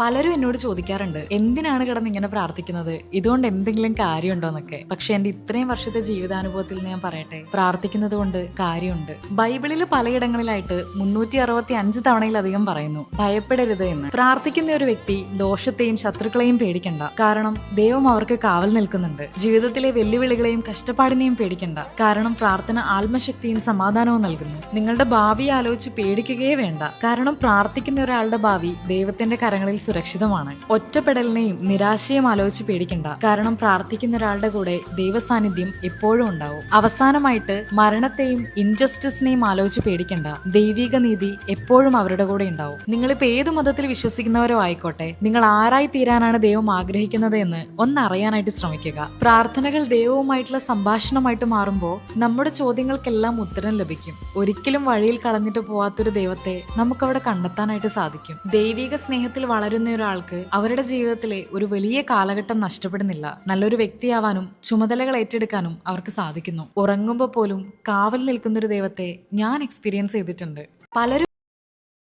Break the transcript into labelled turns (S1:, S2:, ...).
S1: പലരും എന്നോട് ചോദിക്കാറുണ്ട് എന്തിനാണ് കിടന്ന് ഇങ്ങനെ പ്രാർത്ഥിക്കുന്നത്? ഇതുകൊണ്ട് എന്തെങ്കിലും കാര്യമുണ്ടോന്നൊക്കെ. പക്ഷെ എന്റെ ഇത്രയും വർഷത്തെ ജീവിതാനുഭവത്തിൽ ഞാൻ പറയട്ടെ പ്രാർത്ഥിക്കുന്നത് കൊണ്ട് കാര്യമുണ്ട്. ബൈബിളിൽ പലയിടങ്ങളിലായിട്ട് മുന്നൂറ്റി അറുപത്തി അഞ്ച് തവണയിലധികം പറയുന്നു ഭയപ്പെടരുത് എന്ന്. പ്രാർത്ഥിക്കുന്ന ഒരു വ്യക്തി ദോഷത്തെയും ശത്രുക്കളെയും പേടിക്കണ്ട. കാരണം ദൈവം അവർക്ക് കാവൽ നിൽക്കുന്നുണ്ട്. ജീവിതത്തിലെ വെല്ലുവിളികളെയും കഷ്ടപ്പാടിനെയും പേടിക്കണ്ട. കാരണം പ്രാർത്ഥന ആത്മശക്തിയും സമാധാനവും നൽകുന്നു. നിങ്ങളുടെ ഭാവി ആലോചിച്ച് പേടിക്കുകയേ വേണ്ട. കാരണം പ്രാർത്ഥിക്കുന്ന ഒരാളുടെ ഭാവി ദൈവത്തിന്റെ കരങ്ങളിൽ സുരക്ഷിതമാണ്. ഒറ്റപ്പെടലിനെയും നിരാശയും ആലോചിച്ച് പേടിക്കണ്ട. കാരണം പ്രാർത്ഥിക്കുന്ന ഒരാളുടെ കൂടെ ദൈവസാന്നിധ്യം എപ്പോഴും ഉണ്ടാവും. അവസാനമായിട്ട് മരണത്തെയും ഇൻജസ്റ്റിസിനെയും ആലോചിച്ച് പേടിക്കണ്ട. ദൈവിക നീതി എപ്പോഴും അവരുടെ കൂടെ ഉണ്ടാവും. നിങ്ങളിപ്പോ ഏത് മതത്തിൽ വിശ്വസിക്കുന്നവരോ ആയിക്കോട്ടെ നിങ്ങൾ ആരായി തീരാനാണ് ദൈവം ആഗ്രഹിക്കുന്നത് എന്ന് ഒന്നറിയാനായിട്ട് ശ്രമിക്കുക. പ്രാർത്ഥനകൾ ദൈവവുമായിട്ടുള്ള സംഭാഷണമായിട്ട് മാറുമ്പോൾ നമ്മുടെ ചോദ്യങ്ങൾക്കെല്ലാം ഉത്തരം ലഭിക്കും. ഒരിക്കലും വഴിയിൽ കളഞ്ഞിട്ട് പോവാത്തൊരു ദൈവത്തെ നമുക്കവിടെ കണ്ടെത്താനായിട്ട് സാധിക്കും. ദൈവിക സ്നേഹത്തിൽ വളരുന്ന ഒരാൾക്ക് അവരുടെ ജീവിതത്തിലെ ഒരു വലിയ കാലഘട്ടം നഷ്ടപ്പെടുന്നില്ല. നല്ലൊരു വ്യക്തിയാവാനും ചുമതലകൾ ഏറ്റെടുക്കാനും അവർക്ക് സാധിക്കുന്നു. ഉറങ്ങുമ്പോൾ പോലും കാവൽ നിൽക്കുന്ന ഒരു ദൈവത്തെ ഞാൻ എക്സ്പീരിയൻസ് ചെയ്തിട്ടുണ്ട്. പലരും